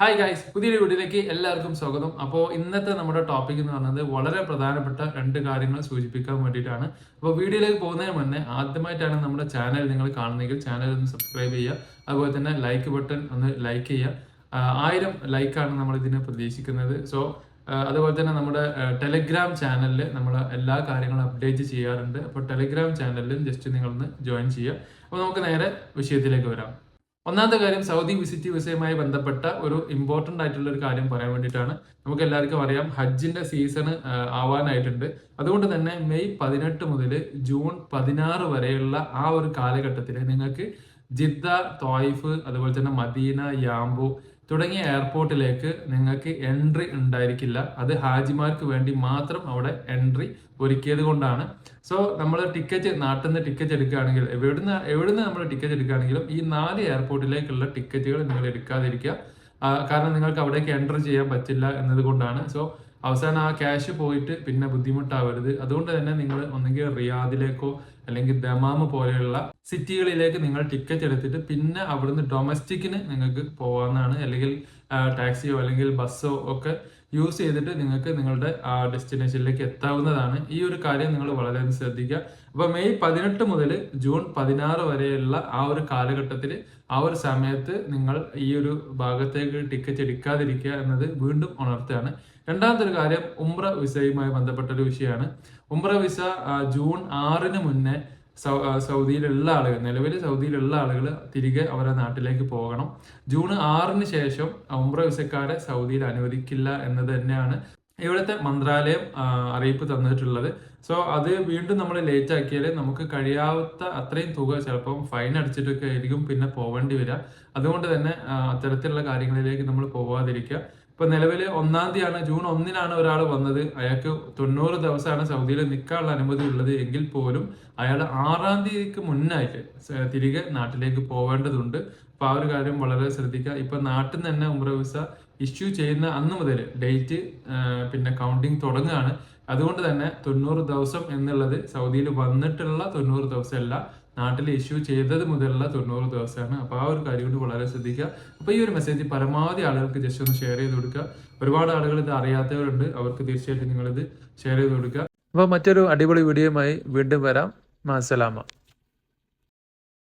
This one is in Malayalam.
ഹായ് ഗൈസ് പുതിയൊരു വീഡിയോയിലേക്ക് എല്ലാവർക്കും സ്വാഗതം. അപ്പോൾ ഇന്നത്തെ നമ്മുടെ ടോപ്പിക് എന്ന് പറയുന്നത് വളരെ പ്രധാനപ്പെട്ട രണ്ട് കാര്യങ്ങൾ സൂചിപ്പിക്കാൻ വേണ്ടിയിട്ടാണ്. അപ്പോൾ വീഡിയോയിലേക്ക് പോകുന്നതിന് മുന്നേ ആദ്യമായിട്ടാണ് നമ്മുടെ ചാനൽ നിങ്ങൾ കാണുന്നതെങ്കിൽ ചാനൽ ഒന്ന് സബ്സ്ക്രൈബ് ചെയ്യുക. അതുപോലെ തന്നെ ലൈക്ക് ബട്ടൺ ഒന്ന് ലൈക്ക് ചെയ്യുക. ആയിരം ലൈക്കാണ് നമ്മൾ ഇതിന് പ്രതീക്ഷിക്കുന്നത്. സോ അതുപോലെ തന്നെ നമ്മുടെ ടെലിഗ്രാം ചാനലിൽ നമ്മൾ എല്ലാ കാര്യങ്ങളും അപ്ഡേറ്റ് ചെയ്യാറുണ്ട്. അപ്പോൾ ടെലിഗ്രാം ചാനലിലും ജസ്റ്റ് നിങ്ങളൊന്ന് ജോയിൻ ചെയ്യുക. അപ്പോൾ നമുക്ക് നേരെ വിഷയത്തിലേക്ക് വരാം. ഒന്നാമത്തെ കാര്യം സൗദി വിസിറ്റ് വിസയുമായി ബന്ധപ്പെട്ട ഒരു ഇമ്പോർട്ടന്റ് ആയിട്ടുള്ള ഒരു കാര്യം പറയാൻ വേണ്ടിയിട്ടാണ്. നമുക്ക് എല്ലാവർക്കും അറിയാം ഹജ്ജിന്റെ സീസൺ ആവാനായിട്ടുണ്ട്. അതുകൊണ്ട് തന്നെ മെയ് പതിനെട്ട് മുതൽ ജൂൺ പതിനാറ് വരെയുള്ള ആ ഒരു കാലഘട്ടത്തിൽ നിങ്ങൾക്ക് ജിദ്ദ തോയിഫ് അതുപോലെ തന്നെ മദീന യാംബു തുടങ്ങിയ എയർപോർട്ടിലേക്ക് നിങ്ങൾക്ക് എൻട്രി ഉണ്ടായിരിക്കില്ല. അത് ഹാജിമാർക്ക് വേണ്ടി മാത്രം അവിടെ എൻട്രി ഒരുക്കിയത് കൊണ്ടാണ്. സോ നമ്മൾ ടിക്കറ്റ് നാട്ടിൽ നിന്ന് ടിക്കറ്റ് എടുക്കുകയാണെങ്കിൽ എവിടുന്ന് എവിടുന്ന് നമ്മൾ ടിക്കറ്റ് എടുക്കുകയാണെങ്കിലും ഈ നാല് എയർപോർട്ടിലേക്കുള്ള ടിക്കറ്റുകൾ നിങ്ങൾ എടുക്കാതിരിക്കുക. കാരണം നിങ്ങൾക്ക് അവിടേക്ക് എൻട്രി ചെയ്യാൻ പറ്റില്ല എന്നതുകൊണ്ടാണ് സോ അവസാനം ആ ക്യാഷ് പോയിട്ട് പിന്നെ ബുദ്ധിമുട്ടാവരുത്. അതുകൊണ്ട് തന്നെ നിങ്ങൾ ഒന്നെങ്കിൽ റിയാദിലേക്കോ അല്ലെങ്കിൽ ദമാമ് പോലെയുള്ള സിറ്റികളിലേക്ക് നിങ്ങൾ ടിക്കറ്റ് എടുത്തിട്ട് പിന്നെ അവിടുന്ന് ഡൊമസ്റ്റിക്കിന് നിങ്ങൾക്ക് പോകാവുന്നതാണ് അല്ലെങ്കിൽ ടാക്സിയോ അല്ലെങ്കിൽ ബസ്സോ ഒക്കെ യൂസ് ചെയ്തിട്ട് നിങ്ങൾക്ക് നിങ്ങളുടെ ആ ഡെസ്റ്റിനേഷനിലേക്ക് എത്താവുന്നതാണ്. ഈ ഒരു കാര്യം നിങ്ങൾ വളരെ ശ്രദ്ധിക്കുക. അപ്പൊ മെയ് പതിനെട്ട് മുതൽ ജൂൺ പതിനാറ് വരെയുള്ള ആ ഒരു കാലഘട്ടത്തിൽ ആ ഒരു സമയത്ത് നിങ്ങൾ ഈ ഒരു ഭാഗത്തേക്ക് ടിക്കറ്റ് എടുക്കാതിരിക്കുക എന്നത് വീണ്ടും ഉണർത്തുകയാണ്. രണ്ടാമത്തെ ഒരു കാര്യം ഉംറ വിസയുമായി ബന്ധപ്പെട്ട ഒരു വിഷയമാണ്. ഉംറ വിസ ജൂൺ ആറിന് മുന്നേ സൗദിയിലുള്ള ആളുകൾ നിലവിൽ സൗദിയിലുള്ള ആളുകൾ തിരികെ അവരുടെ നാട്ടിലേക്ക് പോകണം. ജൂൺ ആറിന് ശേഷം ഉംറ വിസക്കാരെ സൗദിയിൽ അനുവദിക്കില്ല എന്ന് തന്നെയാണ് ഇവിടുത്തെ മന്ത്രാലയം അറിയിപ്പ് തന്നിട്ടുള്ളത്. സോ അത് വീണ്ടും നമ്മൾ ലേറ്റ് ആക്കിയാൽ നമുക്ക് കഴിയാത്ത അത്രയും തുക ചിലപ്പം ഫൈൻ അടിച്ചിട്ടൊക്കെ ആയിരിക്കും പിന്നെ പോവേണ്ടി വരിക. അതുകൊണ്ട് തന്നെ അത്തരത്തിലുള്ള കാര്യങ്ങളിലേക്ക് നമ്മൾ പോവാതിരിക്കുക. ഇപ്പൊ നിലവിൽ ഒന്നാം തീയതിയാണ് ജൂൺ ഒന്നിനാണ് ഒരാൾ വന്നത്. അയാൾക്ക് തൊണ്ണൂറ് ദിവസമാണ് സൗദിയിൽ നിൽക്കാനുള്ള അനുമതി ഉള്ളത്. എങ്കിൽ പോലും അയാൾ ആറാം തീയതിക്ക് മുന്നായിട്ട് തിരികെ നാട്ടിലേക്ക് പോവേണ്ടതുണ്ട്. അപ്പൊ ആ ഒരു കാര്യം വളരെ ശ്രദ്ധിക്കുക. ഇപ്പൊ നാട്ടിൽ നിന്ന് തന്നെ ഉംറ വിസ ഇഷ്യൂ ചെയ്യുന്ന അന്ന് മുതൽ ഡേറ്റ് പിന്നെ കൗണ്ടിങ് തുടങ്ങുകയാണ് അതുകൊണ്ട് തന്നെ തൊണ്ണൂറ് ദിവസം എന്നുള്ളത് സൗദിയിൽ വന്നിട്ടുള്ള തൊണ്ണൂറ് ദിവസമല്ല നാട്ടിൽ ഇഷ്യൂ ചെയ്തത് മുതലുള്ള തൊണ്ണൂറ് ദിവസമാണ്. അപ്പോൾ ആ ഒരു കാര്യം കൊണ്ട് വളരെ ശ്രദ്ധിക്കുക. അപ്പോൾ ഈ ഒരു മെസ്സേജ് പരമാവധി ആളുകൾക്ക് ജസ്റ്റ് ഒന്ന് ഷെയർ ചെയ്ത് കൊടുക്കുക. ഒരുപാട് ആളുകൾ ഇത് അറിയാത്തവരുണ്ട്. അവർക്ക് തീർച്ചയായിട്ടും നിങ്ങളിത് ഷെയർ ചെയ്ത് കൊടുക്കുക. അപ്പോൾ മറ്റൊരു അടിപൊളി വീഡിയോയുമായി വീണ്ടും വരാം. മാസലാമ.